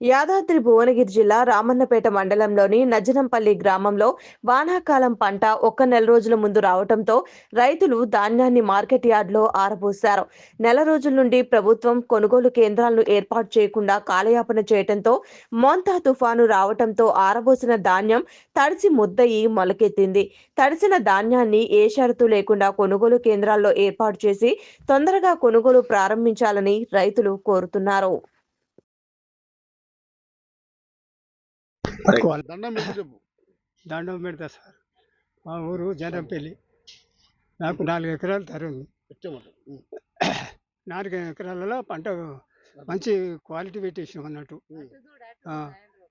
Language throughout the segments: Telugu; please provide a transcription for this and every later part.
యాదాద్రి భువనగిరి జిల్లా రామన్నపేట మండలంలోని నజనంపల్లి గ్రామంలో వానాకాలం పంట ఒక్క నెల రోజుల ముందు రావడంతో రైతులు ధాన్యాన్ని మార్కెట్ యార్డ్లో ఆరబోశారు. నెల రోజుల నుండి ప్రభుత్వం కొనుగోలు కేంద్రాలను ఏర్పాటు చేయకుండా కాలయాపన చేయడంతో మోంతా తుఫాను రావడంతో ఆరబోసిన ధాన్యం తడిసి ముద్దయి మొలకెత్తింది. తడిసిన ధాన్యాన్ని ఏ షరతు లేకుండా కొనుగోలు కేంద్రాల్లో ఏర్పాటు చేసి తొందరగా కొనుగోలు ప్రారంభించాలని రైతులు కోరుతున్నారు. దండం పెట్టి చెప్పు. దండం పెడతా సార్. మా ఊరు జనంపల్లి. నాకు నాలుగు ఎకరాలు పెట్టమాట నాలుగు ఎకరాలలో పంట మంచి క్వాలిటీ పెట్టేసాం అన్నట్టు.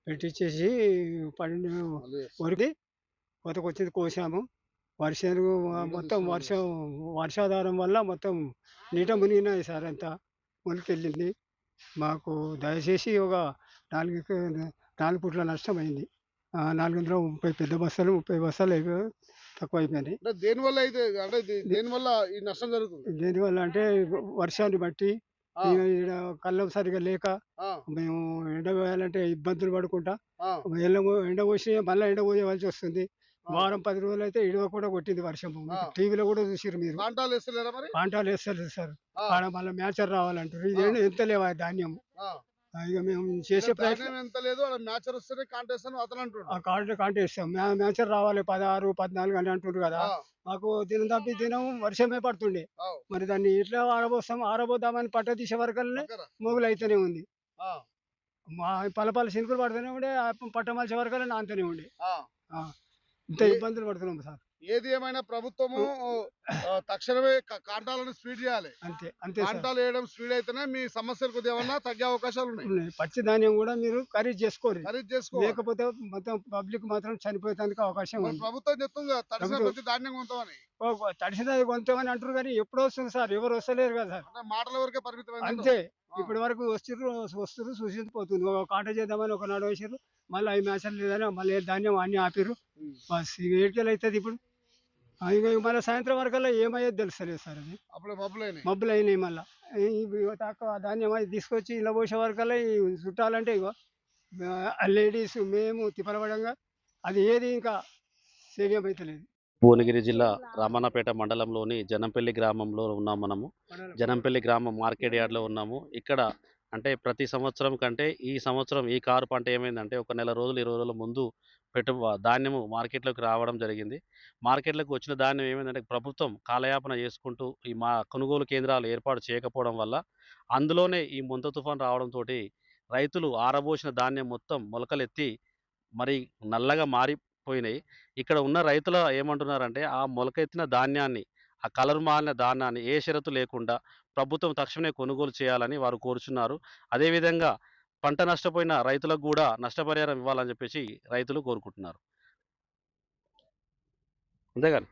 పెట్టించేసి పండు వరికి కోతకు వచ్చింది కోసాము. వర్షాలు మొత్తం వర్షం వర్షాధారం వల్ల మొత్తం నీట మునిగినాయి సార్ అంతా. మొలికెళ్ళింది మాకు దయచేసి ఒక నాలుగు నాలుగు పుట్ల నష్టం అయింది నాలుగు వందల ముప్పై పెద్ద బస్తాలు ముప్పై బస్తాలు అయిపోయి తక్కువ అయిపోయినాయి అంటే దేని వల్ల అయితే అంటే దే- దేని వల్ల ఈ నష్టం జరుగుతుంది? దేనివల్ల అంటే వర్షాన్ని బట్టి కళ్ళం సరిగా లేక మేము ఎండ పోయాలంటే ఇబ్బందులు పడుకుంటా ఎండ ఎండ పోసి మళ్ళీ ఎండ పోయవలసి వస్తుంది. వారం పది రోజులు అయితే ఇడవ కూడా కొట్టింది వర్షం. టీవీలో కూడా చూసిరు మీరు. పంటలు వేస్తారు సార్. ఆడ మళ్ళీ మ్యాచర్ రావాలంటారు. ఇది ఏంటి ఎంత లేవా ధాన్యం? ఇక మేము చేసే ప్రయత్నం ఎంత లేదు మ్యాచర్ అతను అంటున్నాడు మ్యా- మ్యాచర్ రావాలి పదహారు పద్నాలుగు అని అంటుండ్రు కదా. మాకు దినం తప్పి దినం వర్షమే పడుతుండే. మరి దాన్ని ఇట్లా ఆరబోస్తాం? ఆరబోద్దామని పట్ట తీసే వరకల్నే. మొగులు అయితేనే ఉంది. మా పలపాల శినుకులు పడుతూనే ఉండే ఆ పట్టమలసే వరకల్లా నాంతనే ఉండే. ఇంత ఇబ్బందులు పడుతున్నాం సార్. ఏది ఏమైనా ప్రభుత్వము తక్షణమే కాంటాలను స్పీడ్ చేయాలి. అంతే అంతే కాంటాలు వేయడం స్పీడ్ అయితేనే మీ సమస్యలు కొద్దిగా ఏమన్నా తగ్గే అవకాశాలు ఉన్నాయి. పచ్చి ధాన్యం కూడా మీరు ఖరీదు చేసుకోరు. ఖరీదు చేసుకోవాలి. లేకపోతే మొత్తం పబ్లిక్ మాత్రం చనిపోయేందుకు అవకాశం ఉంది. ప్రభుత్వం చెప్తుంది తడిసిన కొద్ది ధాన్యం కొంటామని. ఓ, తడిసినది కొంతమని అంటారు కానీ ఎప్పుడు వస్తుంది సార్? ఎవరు వస్తలేరు కదా సార్. మాటల వరకే పరిమితమైంది అంతే. ఇప్పటి వరకు వస్తుర్రు వస్తురు చూసి పోతుంది. ఒక కాట చేద్దామని ఒక నాడు వేసారు మళ్ళీ అవి మ్యాచర్ లేదని మళ్ళీ ధాన్యం అన్ని ఆపిర్రు. ఉమ్. బస్ ఏడుకెళ్ళి అవుతుంది ఇప్పుడు. మళ్ళీ సాయంత్రం వరకల్లా ఏమయ్యేది తెలుస్తలేదు సార్ అది. మబ్బులు అయినాయి. మళ్ళీ. తక్కువ ధాన్యం అది తీసుకొచ్చి ఇలా పోసే వరకల్లా చుట్టాలంటే ఇగో లేడీస్ మేము తిప్పలపడంగా అది ఏది ఇంకా సేవ్యం అవుతలేదు భువనగిరి జిల్లా రామన్నపేట మండలంలోని జనంపల్లి గ్రామంలో ఉన్నాం మనము. జనంపల్లి గ్రామం మార్కెట్ యార్డ్లో ఉన్నాము. ఇక్కడ అంటే ప్రతి సంవత్సరం కంటే ఈ సంవత్సరం ఈ కారు పంట ఏమైందంటే ఒక నెల రోజులు ఇరవై రోజుల ముందు పెట్టు ధాన్యము మార్కెట్లోకి రావడం జరిగింది. మార్కెట్లోకి వచ్చిన ధాన్యం ఏమైందంటే ప్రభుత్వం కాలయాపన చేసుకుంటూ ఈ మా కొనుగోలు కేంద్రాలు ఏర్పాటు చేయకపోవడం వల్ల అందులోనే ఈ ముంత తుఫాన్ రావడంతో రైతులు ఆరబోసిన ధాన్యం మొత్తం మొలకలెత్తి మరి నల్లగా పోయినాయి. ఇక్కడ ఉన్న రైతులు ఏమంటున్నారంటే ఆ మొలకెత్తిన ధాన్యాన్ని ఆ కలర్ మారిన ధాన్యాన్ని ఏ షరతు లేకుండా ప్రభుత్వం తక్షణమే కొనుగోలు చేయాలని వారు కోరుచున్నారు. అదేవిధంగా పంట నష్టపోయిన రైతులకు కూడా నష్టపరిహారం ఇవ్వాలని చెప్పేసి రైతులు కోరుకుంటున్నారు. అంతేగాని?